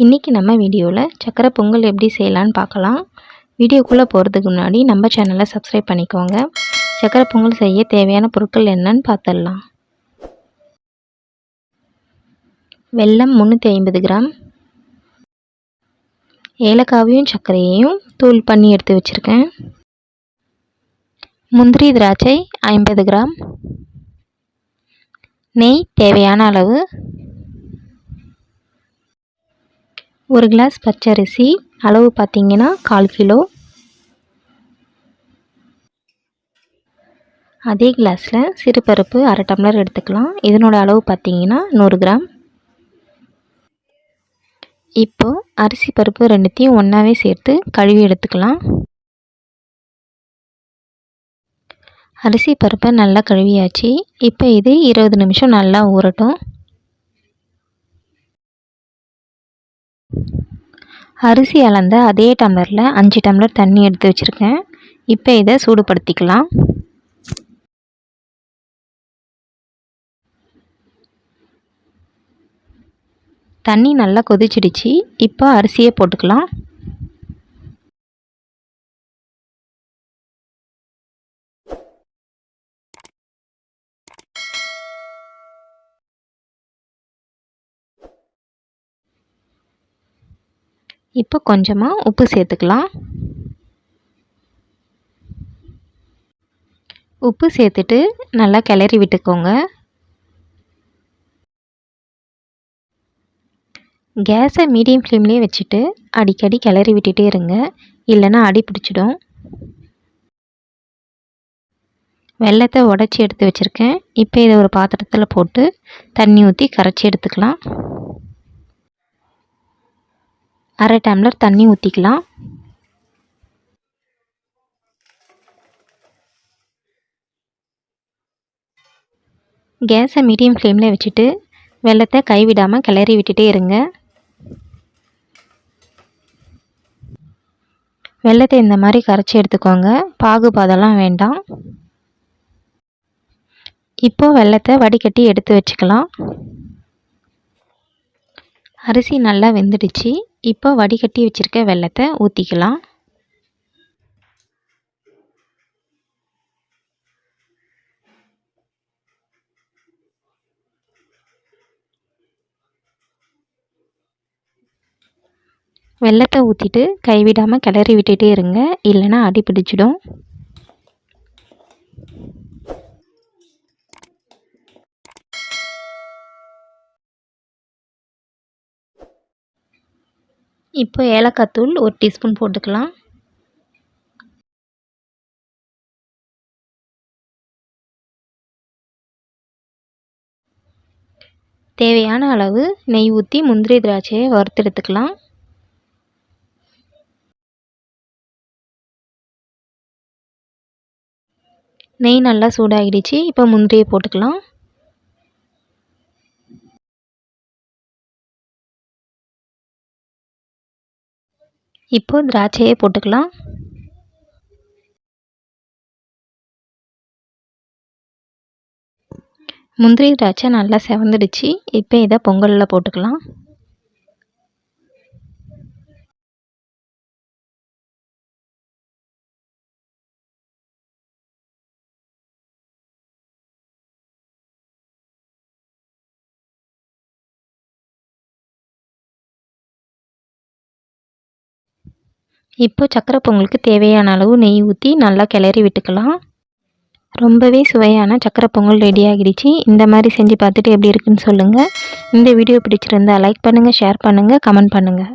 இன்றைக்கி நம்ம வீடியோவில் சக்கரை பொங்கல் எப்படி செய்யலான்னு பார்க்கலாம். வீடியோக்குள்ளே போகிறதுக்கு முன்னாடி நம்ம சேனலை சப்ஸ்கிரைப் பண்ணிக்கோங்க. சக்கரை பொங்கல் செய்ய தேவையான பொருட்கள் என்னன்னு பார்த்துடலாம். வெல்லம் முந்நூற்றி ஐம்பது கிராம். ஏலக்காவையும் சர்க்கரையையும் தூள் பண்ணி எடுத்து வச்சுருக்கேன். முந்திரி திராட்சை ஐம்பது கிராம். நெய் தேவையான அளவு ஒரு கிளாஸ் பச்சரிசி அளவு பார்த்திங்கன்னா கால் கிலோ. அதே கிளாஸில் சிறுபருப்பு அரை டம்ளர் எடுத்துக்கலாம். இதனோட அளவு பார்த்திங்கன்னா நூறு கிராம். இப்போது அரிசி பருப்பு ரெண்டுத்தையும் ஒன்றாவே சேர்த்து கழுவி எடுத்துக்கலாம். அரிசி பருப்பை நல்லா கழுவியாச்சு. இப்போ இது இருபது நிமிஷம் நல்லா ஊறட்டும். அரிசி அளந்த அதே டம்ளரில் அஞ்சு டம்ளர் தண்ணி எடுத்து வச்சுருக்கேன். இப்போ இதை சூடுபடுத்திக்கலாம். தண்ணி நல்லா கொதிச்சிடுச்சு. இப்போ அரிசியை போட்டுக்கலாம். இப்போ கொஞ்சமாக உப்பு சேர்த்துக்கலாம். உப்பு சேர்த்துட்டு நல்லா கிளறி விட்டுக்கோங்க. கேஸை மீடியம் ஃப்ளேம்லேயே வச்சுட்டு அடிக்கடி கிளறி விட்டுட்டே இருங்க. இல்லைன்னா அடி பிடிச்சிடும். வெள்ளத்தை உடச்சி எடுத்து வச்சுருக்கேன். இப்போ இதை ஒரு பாத்திரத்தில் போட்டு தண்ணி ஊற்றி கரைச்சி எடுத்துக்கலாம். அரை டம்ளர் தண்ணி ஊற்றிக்கலாம் கேஸை மீடியம் ஃப்ளேமில் வச்சுட்டு வெள்ளத்தை கைவிடாமல் கிளறி விட்டுட்டே இருங்க. வெள்ளத்தை இந்த மாதிரி கரைச்சி எடுத்துக்கோங்க. பாகுபாதெல்லாம் வேண்டாம். இப்போது வெள்ளத்தை வடிகட்டி எடுத்து வச்சுக்கலாம். அரிசி நல்லா வெந்துடுச்சு. இப்போ வடிகட்டி வச்சுருக்க வெள்ளத்தை ஊற்றிக்கலாம் வெள்ளத்தை ஊற்றிட்டு கைவிடாமல் கிளறி விட்டுகிட்டே இருங்க. இல்லைன்னா அடி பிடிச்சிடும். இப்போ ஏலக்காய் தூள் ஒரு டீஸ்பூன் போட்டுக்கலாம். தேவையான அளவு நெய் ஊற்றி முந்திரி திராட்சையை வறுத்தெடுத்துக்கலாம். நெய் நல்லா சூடாகிடுச்சு இப்போ முந்திரியை போட்டுக்கலாம். இப்போது திராட்சையை போட்டுக்கலாம். முந்திரி திராட்சை நல்லா செவந்துடுச்சு. இப்போ இதை பொங்கலில் போட்டுக்கலாம். இப்போ சக்கரை பொங்கலுக்கு தேவையான அளவு நெய் ஊற்றி நல்லா கிளறி விட்டுக்கலாம். ரொம்பவே சுவையான சக்கரை பொங்கல் ரெடி ஆகிடுச்சு. இந்த மாதிரி செஞ்சு பார்த்துட்டு எப்படி இருக்குன்னு சொல்லுங்கள் இந்த வீடியோ பிடிச்சிருந்தா லைக் பண்ணுங்கள் ஷேர் பண்ணுங்கள் கமெண்ட் பண்ணுங்கள்